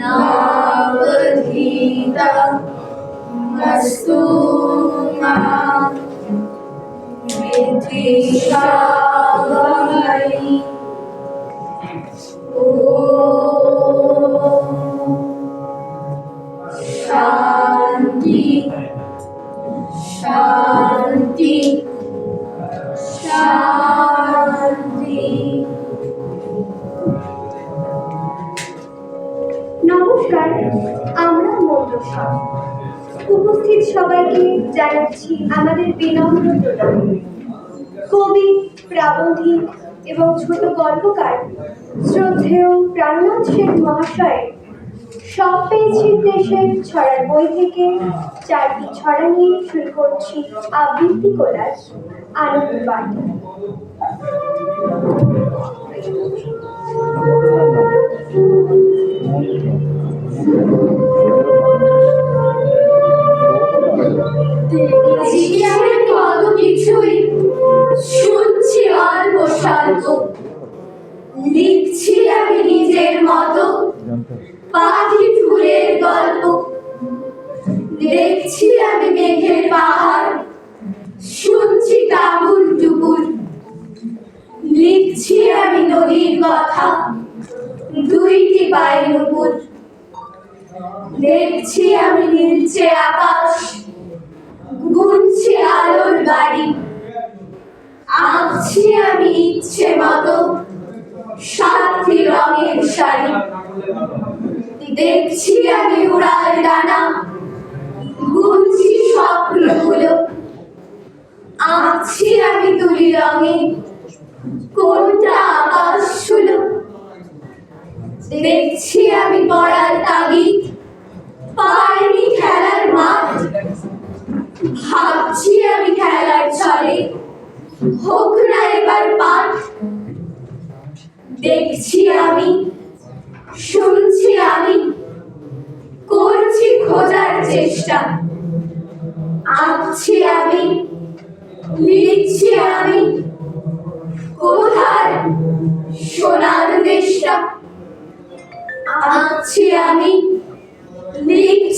नावधीता मस्तु माँ সবাইকে জানাচ্ছি আমাদের বিনম্র প্রণাম। কবি, প্রাবন্ধিক এবং ছোট গল্পকার শ্রদ্ধেয় প্রাণনাথ সেন মহাশয় সব পেয়েছি দেশের ছড়ার বই থেকে। চারটি ছড়া নিয়ে শুরু করছি আবৃত্তি কোলাজ আনন্দ পাঠ দেখছি দেখছি আমি মেঘের পাহাড়। শুনছি কাবুল টুকুর। লিখছি আমি নদীর কথা। দুইটি বাইনুপুর দেখছি আমি নীলচে আকাশ। গুনছি আলোর বাড়ি। আঁকছি আমি ইচ্ছে মতো সাতটি রঙের শাড়ি। দেখছি আমি উড়াল ডানা। গুনছি স্বপ্নগুলো। আঁকছি আমি তুলি রঙে। কোনটা আকাশ ছিল দেখছি আমি পড়ার তাগিদ। পাইনি খেলার মাঠ। ভাবছি আমি খেলার ছলে। হোক না এবার পাঠ। দেখছি আমি, শুনছি আমি। করছি খোঁজার চেষ্টা। আঁকছি আমি লিখছি আমি। কোথায়? সোনার দেশটা। আছি আমি লিখছি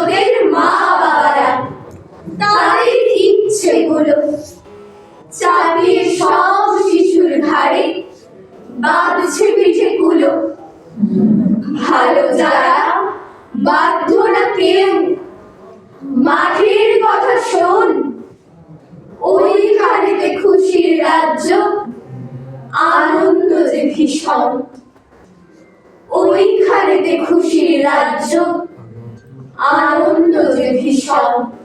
তোদের মা বাবারা তাদের ইচ্ছেগুলো। চাপিয়ে সব শিশুর ঘাড়ে, বাঁধছে পিঠে কুলো ভালো যারা বাধ্য না কেউ, মাঠের কথা শোন। ওইখানেতে খুশির রাজ্য, আনন্দ যে ভীষণ। ওইখানেতে খুশির রাজ্য। আনন্দ যে ভীষণ Thank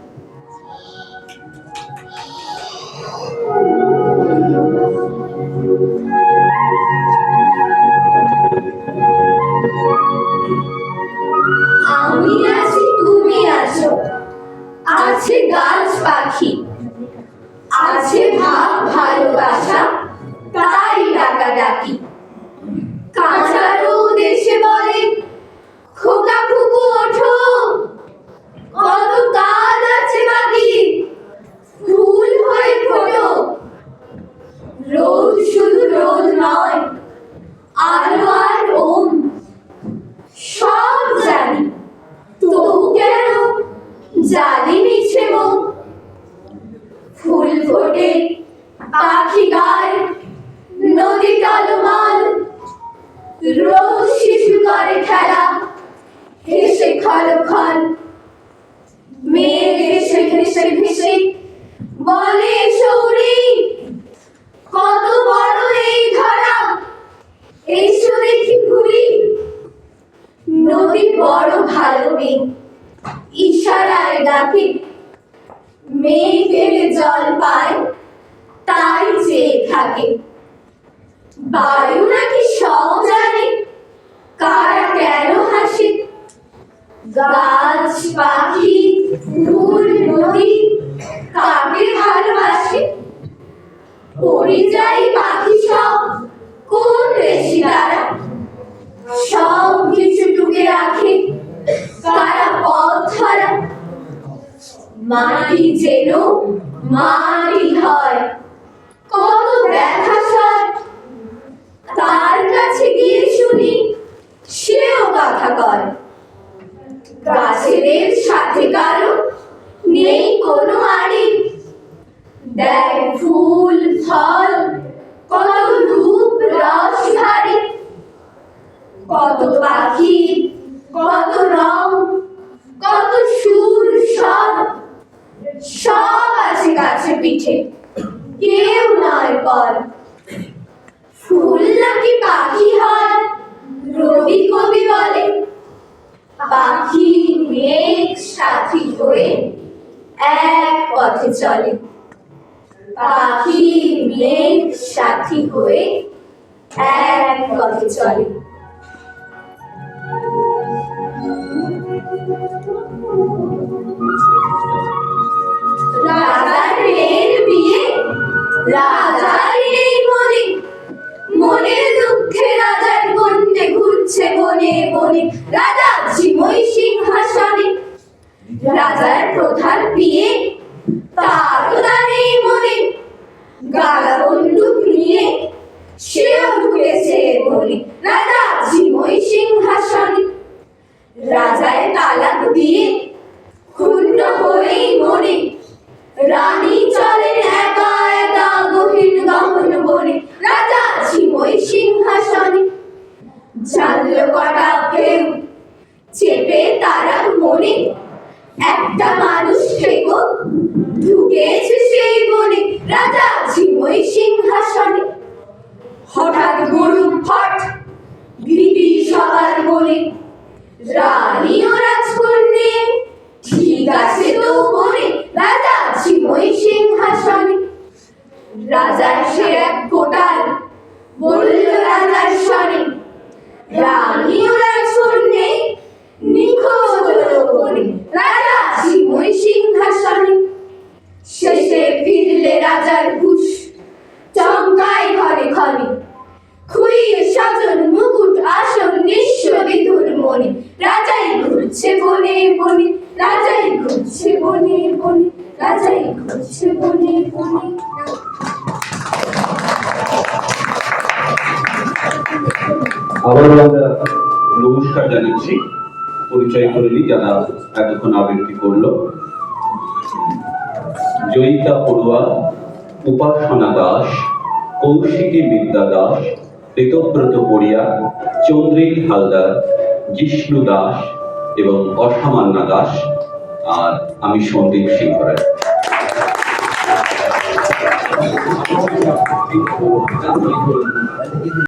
বলে সৌরি কত বড় এই ধরা। এসো দেখি ঘুরি নদী বড় ভালো মেয়ে ইশারায় ডাকে। মেয়ে ফেলে জল পায়, তাই চেয়ে থাকে। বায়ু নাকি সব জানে, কারা কেন হাসে? গাছ, পাখি, ফুল, নদী, কাকে পরিযায়ী পাখি সব কোন দেশি তারা? সব কিছু টুকে রাখে তারা পথ ধরা? মাটি যেন মাটি হয় কত ব্যথা সয় তার কাছে গিয়ে শুনি সেও কথা কয় গাছেদের সাথে কারও নেই কোনো আড়ি দেয় ফুল ফল কত রূপ রস ধারে কত পাখি, কত রং, কত সুর সব সব আছে গাছে পিঠে। কেউ নয় পর। ফুল নাকি পাখি হয়, রবি কবি বলে। পাখি মেঘ সাথী হয়ে এক পথে চলে। পাখি মেঘ সাথী হয়ে এক পথে চলে। রাজার নেই মনে। মনের দুঃখে রাজার গন্ডে ঘুরছে বনে বনে। রাজা ঝিমই সিংহাসনে। রাজার প্রধান বিয়ে তারও তা নেই মনে গালা বন্দুক নিয়ে সেও ঢুকেছে বনে রাজা ঝিমই সিংহাসনে রাজায় তালাক দিয়ে ক্ষুণ্ণ হয়েই মনে রানী চলেন একা একা গহীন গহন বনে রাজা ঝিমই সিংহাসনে জানল কটা কেউ চেপে তারা মনে একটা মানুষ থেকো ঢুকেছে সেই বনে রাজা ঝিমই সিংহাসনে হঠাৎ গরু ফট ভীতি মনে রানী ও রাজকন্যে। ঠিক আছে তো বলে রাজা ঝিমই সিংহাসনে। রাজার সে এক কোটাল, বলল রাজার স্বরে রানী ও রাজকন্যে নিখোঁজ হলো বনে রাজা ঝিমই সিংহাসনে শেষে ফিরলে রাজার হুশ চমকায় ঘরে ঘরে খুইয়ে সাজন মুকুট আসন নিঃস্ব বিধুর মনে রাজাই ঘুরছে বনে বনে রাজাই ঘুরছে বনে বনে আমরা নমস্কার জানাচ্ছি পরিচয় করে নিই যারা এতক্ষণ আবৃত্তি জয়িতা পড়ুয়া, উপাসনা দাস, কৌশিকী বিদ্যা দাস, ঋতব্রত পড়িয়া হালদার, জিষ্ণু দাস এবং অসামান্না দাস, আর আমি সন্দীপ সিংহ どうぞ。